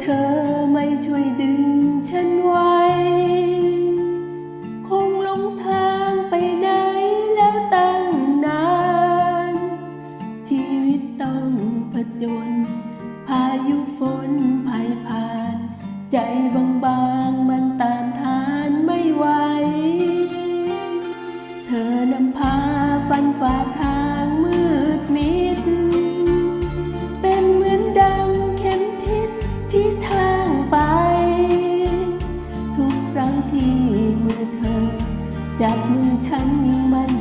เธอไม่ช่วยดึงฉันไว้ คงหลงทางไปไหนแล้วตั้งนาน ชีวิตต้องผจญพายุฝนภัยผ่าน ใจบางๆ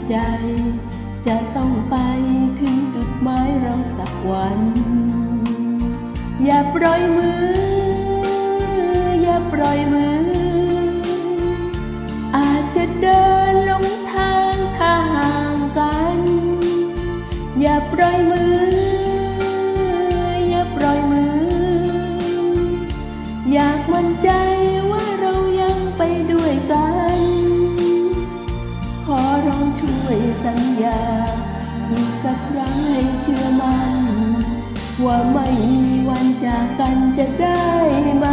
ใจ จะต้องไปถึง ว่าไม่มีวันจากกันจะได้ไหม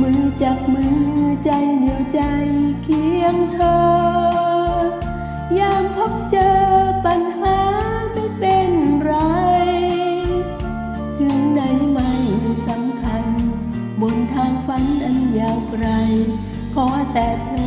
มือจับมือใจเหนียวใจเคียงเธอยามพบเจอปัญหาไม่เป็นไร ถึงไหนไม่สำคัญ บนทางฝันอันยาวไกล ขอแต่เธอ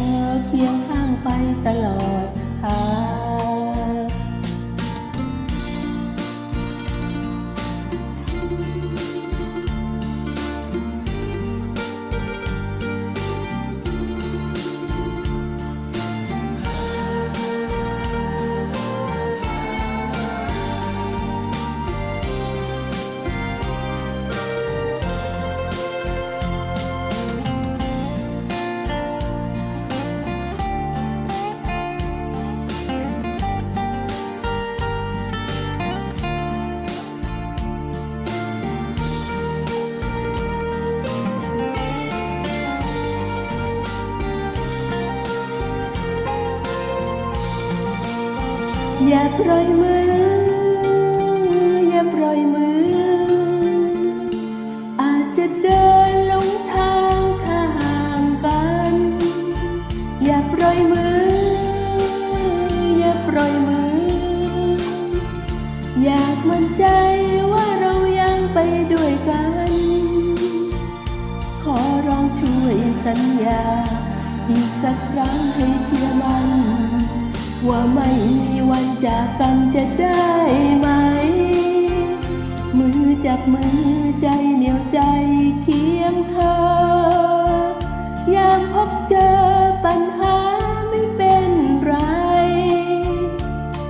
อย่าปล่อยมือ อย่าปล่อยมือ อาจจะเดินลงทางถ้าห่างกัน อย่าปล่อยมือ อย่าปล่อยมือ อยากมั่นใจว่าเรายังไปด้วยกัน ขอร้องช่วยสัญญา อีกสักครั้งให้เชื่อมัน ว่าไม่มีวันจากกันจะได้ไหม มือจับมือใจเหนียวใจเคียงเธอยามพบเจอปัญหาไม่เป็นไร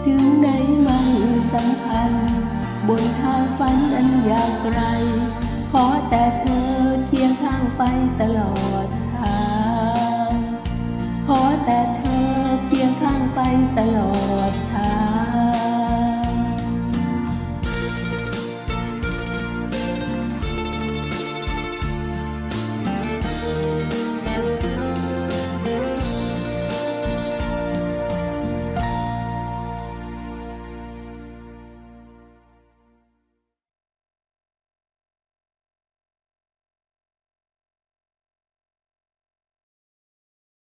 ถึงไหนมันสำคัญ บนทางฝันอันยาวไกล ขอแต่เธอเคียงข้างไปตลอด